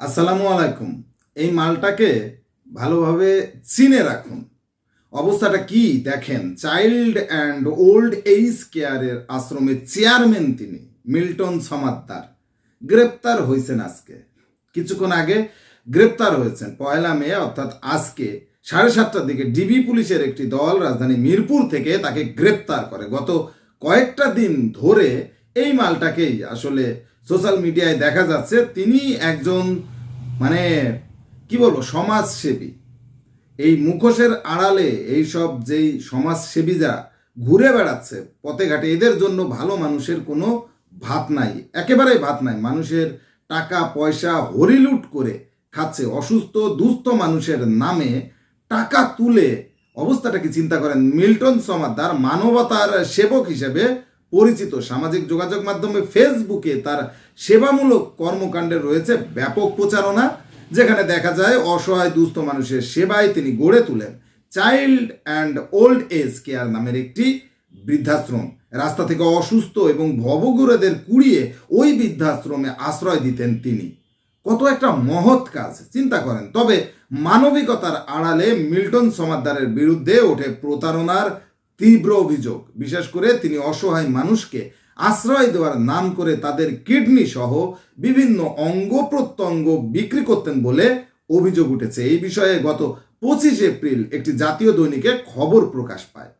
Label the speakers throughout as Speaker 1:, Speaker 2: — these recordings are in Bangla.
Speaker 1: আসসালামু আলাইকুম। এই মালটাকে ভালোভাবে চিনে রাখুন। অবস্থাটা কি দেখেন, চাইল্ড অ্যান্ড ওল্ড এইজ কেয়ারের আশ্রমের চেয়ারম্যান তিনি, মিল্টন সমাদ্দার। গ্রেপ্তার হয়েছেন আজকে। কিছুক্ষণ আগে গ্রেপ্তার হয়েছেন, পয়লা মে, অর্থাৎ আজকে সাড়ে সাতটার দিকে ডিবি পুলিশের একটি দল রাজধানী মিরপুর থেকে তাকে গ্রেপ্তার করে। গত কয়েকটা দিন ধরে এই মালটাকেই আসলে সোশ্যাল মিডিয়ায় দেখা যাচ্ছে তিনি একজন মানে কি বলব, সমাজসেবী। এই মুখোশের আড়ালে এই সব যেই সমাজসেবীরা ঘুরে বেড়াচ্ছে, পথে ঘাটে, এদের জন্য ভালো মানুষের কোনো ভাত নাই। একেবারেই ভাত নাই। মানুষের টাকা, পয়সা হরিলুট করে খাচ্ছে। অসুস্থ, দুস্থ মানুষের নামে টাকা তুলে অবস্থাটাকে চিন্তা করেন মিল্টন সমাদার মানবতার সেবক হিসেবে পরিচিত। সামাজিক যোগাযোগ মাধ্যমে ফেসবুকে তার সেবামূলক কর্মকাণ্ডে রয়েছে ব্যাপক প্রচারণা, যেখানে দেখা যায় অসহায় দুস্থ মানুষের সেবায় তিনি গড়ে তুলেন। Child and old age care নামের একটি বৃদ্ধাশ্রম। রাস্তা থেকে অসুস্থ এবং ভবগুরুদের কুড়িয়ে ওই বৃদ্ধাশ্রমে আশ্রয় দিতেন তিনি। কত একটা মহৎ কাজ, চিন্তা করেন। তবে মানবিকতার আড়ালে মিল্টন সমাদ্দারের বিরুদ্ধে ওঠে প্রতারণার তীব্র অভিযোগ। বিশেষ করে তিনি অসহায় মানুষকে আশ্রয় দেওয়ার নাম করে তাদের কিডনি সহ বিভিন্ন অঙ্গ প্রত্যঙ্গ বিক্রি করতেন বলে অভিযোগ উঠেছে। এই বিষয়ে গত পঁচিশ এপ্রিল একটি জাতীয় দৈনিকে খবর প্রকাশ পায়।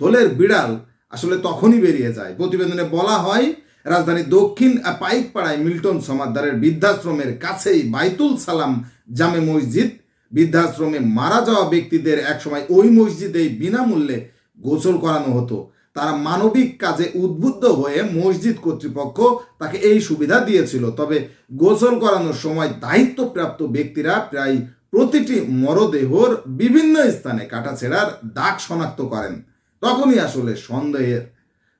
Speaker 1: তোলের বিড়াল আসলে তখনই বেরিয়ে যায়। প্রতিবেদনে বলা হয়, রাজধানী দক্ষিণ পাইকপাড়ায় মিল্টন সমাদ্দারের বৃদ্ধাশ্রমের কাছেই বাইতুল সালাম জামে মসজিদ। বৃদ্ধাশ্রমে মারা যাওয়া ব্যক্তিদের একসময় ওই মসজিদেই বিনামূল্যে গোসল করানো হতো। তারা মানবিক কাজে উদ্বুদ্ধ হয়ে মসজিদ কর্তৃপক্ষ তাকে এই সুবিধা দিয়েছিল। তবে গোসল করানোর সময় দায়িত্বপ্রাপ্ত ব্যক্তিরা প্রায় প্রতিটি মরদেহর বিভিন্ন স্থানে কাটাছেড়ার দাগ শনাক্ত করেন। তখনই আসলে সন্দেহের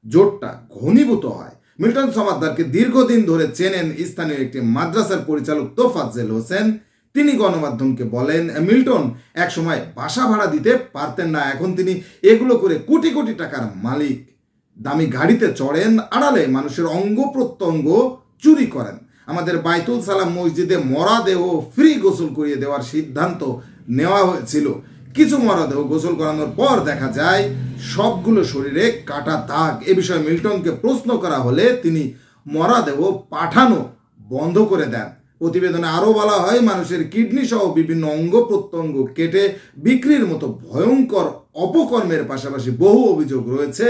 Speaker 1: জোটটা ঘনীভূত হয়। মিল্টন সমাদ্দারকে দীর্ঘদিন ধরে চেনেন স্থানীয় একটি মাদ্রাসার পরিচালক তোফাজ্জেল হোসেন। তিনি গণমাধ্যমকে বলেন, মিল্টন এক সময় বাসা ভাড়া দিতে পারতেন না। এখন তিনি এগুলো করে কোটি কোটি টাকার মালিক। দামি গাড়িতে চড়েন, আড়ালে মানুষের অঙ্গ প্রত্যঙ্গ চুরি করেন। আমাদের বাইতুল সালাম মসজিদে মরাদেহ ফ্রি গোসল করিয়ে দেওয়ার সিদ্ধান্ত নেওয়া হয়েছিল। কিছু মরাদেহ গোসল করানোর পর দেখা যায়, সবগুলো শরীরে কাটা দাগ। এ বিষয়ে মিল্টনকে প্রশ্ন করা হলে তিনি মরাদেহ পাঠানো বন্ধ করে দেন। প্রতিবেদনে আরও বলা হয়, মানুষের কিডনি সহ বিভিন্ন অঙ্গ প্রত্যঙ্গ কেটে বিক্রির মতো ভয়ঙ্কর অপকর্মের পাশাপাশি বহু অভিযোগ রয়েছে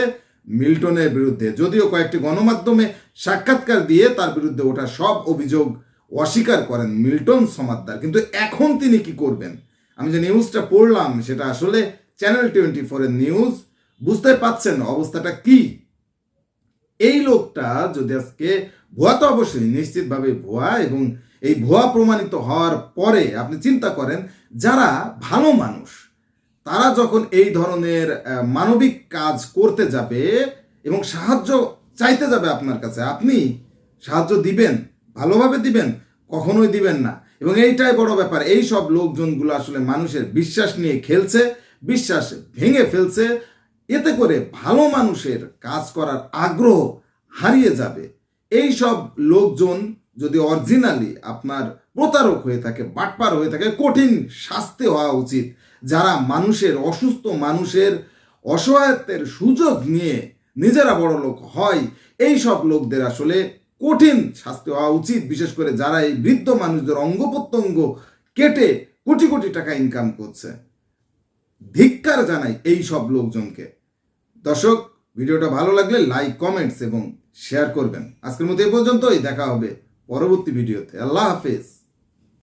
Speaker 1: মিল্টনের বিরুদ্ধে। যদিও কয়েকটি গণমাধ্যমে সাক্ষাৎকার দিয়ে তার বিরুদ্ধে ওঠা সব অভিযোগ অস্বীকার করেন মিল্টন সমাদ্দার। কিন্তু এখন তিনি কি করবেন? আমি যে নিউজটা পড়লাম, সেটা আসলে চ্যানেল টোয়েন্টি ফোরের নিউজ। বুঝতে পাচ্ছেন অবস্থাটা কি? এই লোকটা যদি আজকে ভুয়া তো অবশ্যই নিশ্চিতভাবে ভুয়া এবং এই ভুয়া প্রমাণিত হওয়ার পরে আপনি চিন্তা করেন, যারা ভালো মানুষ, তারা যখন এই ধরনের মানবিক কাজ করতে যাবে এবং সাহায্য চাইতে যাবে আপনার কাছে, আপনি সাহায্য দিবেন, ভালোভাবে দিবেন, কখনোই দিবেন না। এবং এইটাই বড় ব্যাপার, এই সব লোকজনগুলো আসলে মানুষের বিশ্বাস নিয়ে খেলছে, বিশ্বাস ভেঙে ফেলছে, এতে করে ভালো মানুষের কাজ করার আগ্রহ হারিয়ে যাবে। এই সব লোকজন যদি অরিজিনালি আপনার প্রতারক হয়ে থাকে, বাটপার হয়ে থাকে, কঠিন শাস্তি হওয়া উচিত। যারা মানুষের, অসুস্থ মানুষের অসহায়ত্বের সুযোগ নিয়ে নিজেরা বড় লোক হয় এই সব লোকদের আসলে কঠিন শাস্তি হওয়া উচিত। বিশেষ করে যারা এই বৃদ্ধ মানুষদের অঙ্গ প্রত্যঙ্গ কেটে কোটি কোটি টাকা ইনকাম করছে। ধিক্কার জানাই এই সব লোকজনকে। দর্শক ভিডিওটা ভালো লাগলে লাইক, কমেন্টস এবং শেয়ার করবেন। আজকের মতো এ পর্যন্তই, দেখা হবে পরবর্তী ভিডিওতে। আল্লাহ হাফেজ।